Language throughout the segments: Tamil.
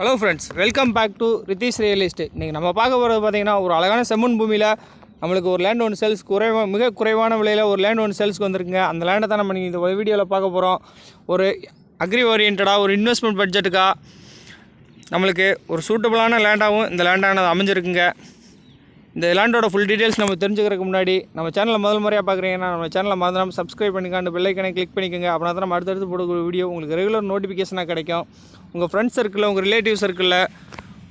Hello friends welcome back to Ritheesh real estate இன்றைக்கி நம்ம பார்க்க போகிறது பார்த்தீங்கன்னா ஒரு அழகான செம்மன் பூமியில் நம்மளுக்கு ஒரு லேண்ட் ஒன்று சேல்ஸ் குறைவா மிக குறைவான விலையில் ஒரு லேண்ட் ஒன்று சேல்ஸ்க்கு வந்திருக்குங்க. அந்த லேண்டை தான் நம்ம நீங்கள் இந்த வீடியோவில் பார்க்க போகிறோம் ஒரு அக்ரி ஓரியன்டாக ஒரு இன்வெஸ்ட்மெண்ட் பட்ஜெட்டுக்காக நம்மளுக்கு ஒரு சூட்டபுளான லேண்டாகவும் இந்த லேண்டானது அமைஞ்சிருக்குங்க. இந்த லேண்டோட ஃபுல் டீட்டெயில்ஸ் நம்ம தெரிஞ்சுக்கிறதுக்கு முன்னாடி நம்ம சேனலை முதல் முறையாக பார்க்குறீங்கன்னா நம்ம சேனலை மறந்துடாமல் சப்ஸ்கிரைப் பண்ணிக்காண்டு பெல்லைக்கனை கிளிக் பண்ணிக்கோங்க. அப்படின்னா தான் நம்ம அடுத்தடுத்து போடக்கூடிய வீடியோ உங்களுக்கு ரெகுலர் நோட்டிஃபிகேஷனாக கிடைக்கும். உங்கள் ஃப்ரெண்ட்ஸ் சர்க்கிளில் உங்கள் ரிலேட்டிவ் சர்க்கிளில்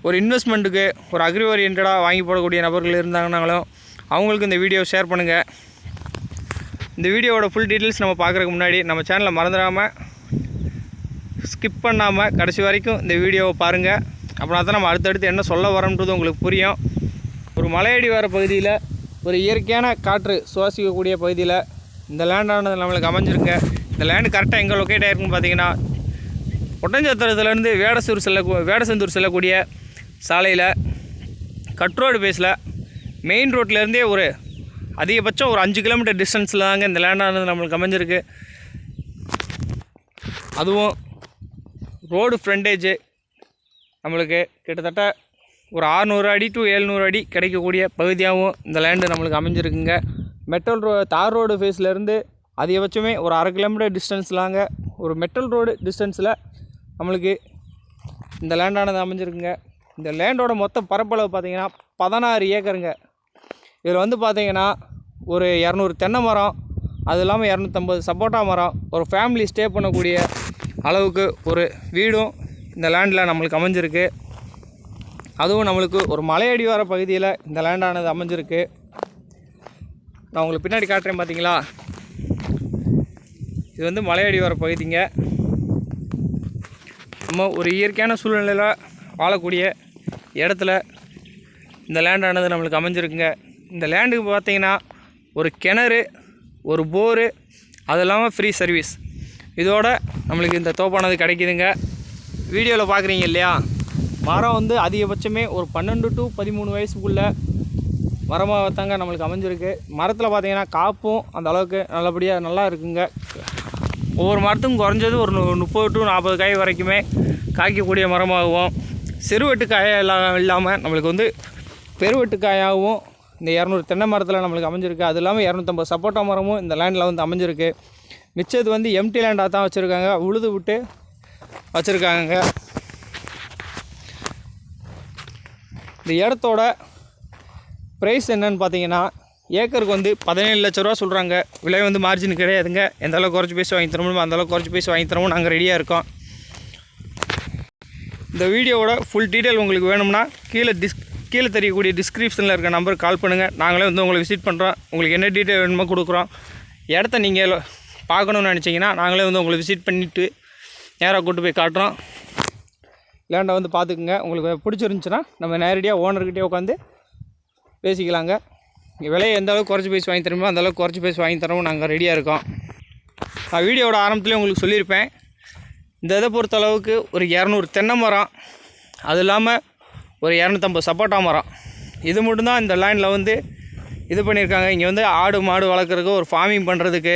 ஒரு இன்வெஸ்ட்மெண்ட்டுக்கு ஒரு அக்ரி ஓரியன்டாக வாங்கி போடக்கூடிய நபர்கள் இருந்தாங்கனாலும் அவங்களுக்கு இந்த வீடியோ ஷேர் பண்ணுங்கள் இந்த வீடியோவோட ஃபுல் டீட்டெயில்ஸ் நம்ம பார்க்குறதுக்கு முன்னாடி நம்ம சேனலை மறந்துடாமல் ஸ்கிப் பண்ணாமல் கடைசி வரைக்கும் இந்த வீடியோவை பாருங்கள் அப்படின்னா தான் நம்ம அடுத்தடுத்து என்ன சொல்ல வரோன்றது உங்களுக்கு புரியும். ஒரு மலையடி வர பகுதியில் ஒரு இயற்கையான காற்று சுவாசிக்கக்கூடிய பகுதியில் இந்த லேண்டானது நம்மளுக்கு அமைஞ்சிருங்க இந்த லேண்டு கரெக்டாக எங்கே லொக்கேட் ஆகிருக்குன்னு பார்த்தீங்கன்னா ஒட்டஞ்சத்திரத்துலேருந்து வேடசூர் செல்ல வேடசந்தூர் செல்லக்கூடிய சாலையில் கட்ரோடு பேஸில் மெயின் ரோட்லேருந்தே ஒரு அதிகபட்சம் ஒரு அஞ்சு கிலோமீட்டர் டிஸ்டன்ஸில் தாங்க இந்த லேண்டானது நம்மளுக்கு அமைஞ்சிருக்கு. அதுவும் ரோடு ஃப்ரண்டேஜு நம்மளுக்கு கிட்டத்தட்ட ஒரு 600 அடி டு ஏழ்நூறு அடி கிடைக்கக்கூடிய பகுதியாகவும் இந்த லேண்டு நம்மளுக்கு அமைஞ்சிருக்குங்க. மெட்டல் ரோ தார் ரோடு ஃபேஸ்லேருந்து அதிகபட்சமே ஒரு அரை கிலோமீட்டர் டிஸ்டன்ஸ்லாங்க ஒரு மெட்டல் ரோடு டிஸ்டன்ஸில் நம்மளுக்கு இந்த லேண்டானது அமைஞ்சிருக்குங்க. இந்த லேண்டோட மொத்த பரப்பளவு பார்த்தீங்கன்னா பதினாறு ஏக்கருங்க. இதில் வந்து பார்த்தீங்கன்னா ஒரு இரநூறு தென்னை மரம் அது இல்லாமல் இரநூத்தம்பது சப்போட்டா மரம் ஒரு ஃபேமிலி ஸ்டே பண்ணக்கூடிய அளவுக்கு ஒரு வீடும் இந்த லேண்டில் நம்மளுக்கு அமைஞ்சிருக்கு. அதுவும் நம்மளுக்கு ஒரு மலையடிவார பகுதியில் இந்த லேண்டானது அமைஞ்சிருக்கு. நான் உங்களுக்கு பின்னாடி காட்டுறேன் பார்த்தீங்களா இது வந்து மலையடிவார பகுதிங்க. நம்ம ஒரு இயற்கையான சூழ்நிலையில் வாழக்கூடிய இடத்துல இந்த லேண்டானது நம்மளுக்கு அமைஞ்சிருக்குங்க. இந்த லேண்டுக்கு பார்த்தீங்கன்னா ஒரு கிணறு ஒரு போரு அது இல்லாமல் ஃப்ரீ சர்வீஸ் இதோட நம்மளுக்கு இந்த தோப்பானது கிடைக்குதுங்க. வீடியோவில் பார்க்குறீங்க இல்லையா? மரம் வந்து அதிகபட்சமே ஒரு பன்னெண்டு டு பதிமூணு வயசுக்குள்ளே மரமாக தாங்க நம்மளுக்கு அமைஞ்சிருக்கு. மரத்தில் பார்த்தீங்கன்னா காப்பும் அந்த அளவுக்கு நல்லபடியாக நல்லா இருக்குங்க. ஒவ்வொரு மரத்துக்கும் குறைஞ்சது ஒரு முப்பது டு நாற்பது காய் வரைக்குமே காய்க்கக்கூடிய மரமாகவும் சிறுவெட்டு காயாக இல்லாமல் இல்லாமல் நம்மளுக்கு வந்து பெருவெட்டு காயாகவும் இந்த இரநூறு தென்னை மரத்தில் நம்மளுக்கு அமைஞ்சிருக்கு. அது இல்லாமல் இரநூத்தம்பது சப்போட்டா மரமும் இந்த லேண்டில் வந்து அமைஞ்சிருக்கு. மிச்சது வந்து எம்டி லேண்டாக தான் வச்சுருக்காங்க. உழுது விட்டு வச்சுருக்காங்க இந்த இடத்தோட ப்ரைஸ் என்னன்னு பார்த்தீங்கன்னா ஏக்கருக்கு வந்து பதினேழு லட்ச ரூபா சொல்கிறாங்க விலை வந்து மார்ஜின் கிடையாதுங்க. எந்த அளவுக்கு குறைச்சி பேசி வாங்கி தரணுமோ அந்த குறைச்சி பேசி வாங்கி தரவும் நாங்கள் ரெடியாக இருக்கோம். இந்த வீடியோவோட ஃபுல் டீட்டெயில் உங்களுக்கு வேணும்னா கீழே டிஸ் கீழே தெரியக்கூடிய டிஸ்கிரிப்ஷனில் இருக்க நம்பருக்கு கால் பண்ணுங்கள் நாங்களே வந்து உங்களை விசிட் பண்ணுறோம் உங்களுக்கு என்ன டீட்டெயில் வேணுமோ கொடுக்குறோம். இடத்த நீங்கள் பார்க்கணுன்னு நினச்சிங்கன்னா நாங்களே வந்து உங்களை விசிட் பண்ணிவிட்டு நேராக கூட்டு போய் காட்டுறோம். லேண்டை வந்து பார்த்துக்குங்க. உங்களுக்கு பிடிச்சிருந்துச்சுன்னா நம்ம நேரடியாக ஓனர்கிட்டே உட்காந்து பேசிக்கலாங்க. விலையை எந்த அளவுக்கு குறைச்சி பேசி வாங்கி தரமோ அந்தளவுக்கு குறைச்சி பேசி வாங்கி தரவும் நாங்கள் ரெடியாக இருக்கோம். நான் வீடியோவோட ஆரம்பத்துலேயே உங்களுக்கு சொல்லியிருப்பேன். இந்த இதை பொறுத்த அளவுக்கு ஒரு இரநூறு தென்னை மரம் அது இல்லாமல் ஒரு இரநூத்தம்பது சப்போட்டா மரம். இது மட்டும்தான் இந்த லேண்டில் வந்து இது பண்ணியிருக்காங்க. இங்கே வந்து ஆடு மாடு வளர்க்குறதுக்கு ஒரு ஃபார்மிங் பண்ணுறதுக்கு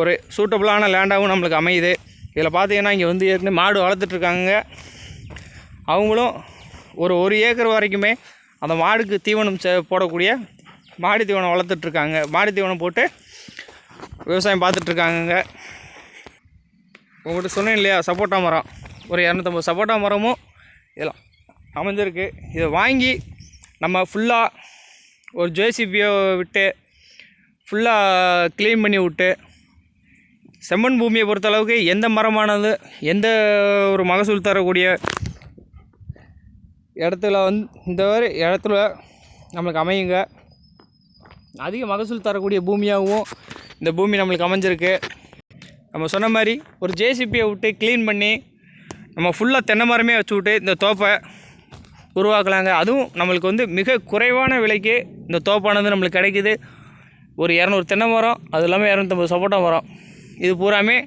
ஒரு சூட்டபுளான லேண்டாகவும் நம்மளுக்கு அமையுது. இதில் பார்த்தீங்கன்னா இங்கே வந்து ஏற்கனவே மாடு வளர்த்துட்ருக்காங்க. அவங்களும் ஒரு ஒரு ஏக்கர் வரைக்குமே அந்த மாடுக்கு தீவனம் போடக்கூடிய மாடி தீவனம் வளர்த்துட்ருக்காங்க. மாடி தீவனம் போட்டு விவசாயம் பார்த்துட்ருக்காங்கங்க. உங்கள்கிட்ட சொன்னேன் இல்லையா சப்போட்டா மரம். ஒரு இரநூத்தம்பது சப்போட்டா மரமும் இதெல்லாம் அமைஞ்சிருக்கு. இதை வாங்கி நம்ம ஃபுல்லாக ஒரு ஜேசிபியை விட்டு ஃபுல்லாக க்ளீன் பண்ணி விட்டு செம்மண் பூமியை பொறுத்தளவுக்கு எந்த மரமானது எந்த ஒரு மகசூல் தரக்கூடிய இடத்துல வந்து இந்த மாதிரி இடத்துல நம்மளுக்கு அமையுங்க. அதிக மகசூல் தரக்கூடிய பூமியாகவும் இந்த பூமி நம்மளுக்கு அமைஞ்சிருக்கு. நம்ம சொன்ன மாதிரி ஒரு ஜேசிபியை விட்டு க்ளீன் பண்ணி நம்ம ஃபுல்லாக தென்னை மரமே வச்சு விட்டு இந்த தோப்பை உருவாக்கலாங்க. அதுவும் நம்மளுக்கு வந்து மிக குறைவான விலைக்கு இந்த தோப்பானது நம்மளுக்கு கிடைக்கிது. ஒரு இரநூறு தென்னை மரம் அது இல்லாமல் இரநூத்தம்பது சப்போட்டா மரம். இது பூராமே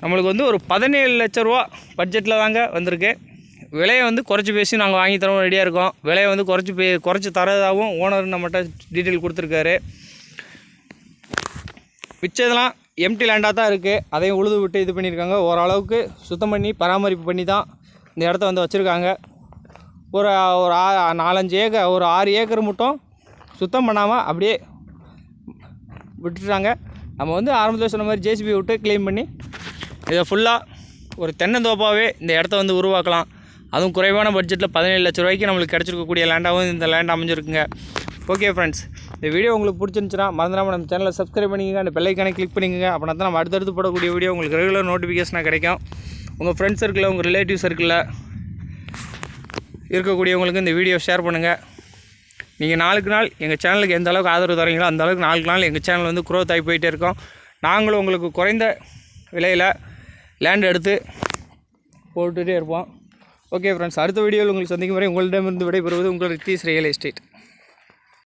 நம்மளுக்கு வந்து ஒரு பதினேழு லட்ச ரூபா பட்ஜெட்டில் தாங்க வந்திருக்கு. விலையை வந்து குறைச்சி பேசி நாங்கள் வாங்கி தரோம் ரெடியாக இருக்கோம். விலையை வந்து குறைச்சி பே குறைச்சி தரதாகவும் ஓனர் நம்மகிட்ட டீட்டெயில் கொடுத்துருக்காரு. மிச்சதெல்லாம் எம்டி லேண்டாக தான் இருக்குது அதையும் உழுது விட்டு இது பண்ணியிருக்காங்க. ஓரளவுக்கு சுத்தம் பண்ணி பராமரிப்பு பண்ணி தான் இந்த இடத்த வந்து வச்சுருக்காங்க. ஒரு ஒரு ஆ- நாலஞ்சு ஏக்கர் ஒரு ஆறு ஏக்கர் மட்டும் சுத்தம் பண்ணாமல் அப்படியே விட்டுட்டாங்க. நம்ம வந்து ஆரம்பத்தில் சொன்ன மாதிரி ஜேசிபி விட்டு க்ளீன் பண்ணி இதை ஃபுல்லாக ஒரு தென்னந்தோப்பாகவே இந்த இடத்த வந்து உருவாக்கலாம். அதுவும் குறைவான பட்ஜெட்டில் பதினேழு லட்ச ரூபாய்க்கு நம்மளுக்கு கிடச்சிருக்கக்கூடிய லேண்டாகவும் இந்த லேண்ட் அமைஞ்சிருக்குங்க. ஓகே ஃப்ரெண்ட்ஸ் இந்த வீடியோ உங்களுக்கு பிடிச்சிருந்துச்சுன்னா மறந்துடாமல் நம்ம சேனலை சப்ஸ்கிரைப் பண்ணிக்கங்க அந்த பெல்லைக்கானே கிளிக் பண்ணிக்கங்க. அப்படின்னா தான் நம்ம அடுத்தடுத்து போடக்கூடிய வீடியோ உங்களுக்கு ரெகுலர் நோட்டிஃபிகேஷனாக கிடைக்கும். உங்கள் ஃப்ரெண்ட்ஸ் சர்க்கிளில் உங்கள் ரிலேட்டிவ் சர்க்கிளில் இருக்கக்கூடியவங்களுக்கு இந்த வீடியோ ஷேர் பண்ணுங்கள் நீங்கள் நாளுக்கு நாள் எங்கள் சேனலுக்கு எந்த அளவுக்கு ஆதரவு தரீங்களோ அந்த அளவுக்கு நாளுக்கு நாள் எங்கள் சேனல் வந்து குரோத் ஆகி போயிட்டே இருக்கோம். நாங்களும் உங்களுக்கு குறைந்த விலையில் லேண்ட் எடுத்து போட்டுகிட்டே இருப்போம். ஓகே ஃப்ரெண்ட்ஸ் அடுத்த வீடியோவில் உங்களுக்கு சந்திக்கும் வரை உங்களிடமிருந்து விடைபெறுவது உங்கள் ரித்தீஸ் ரியல் எஸ்டேட்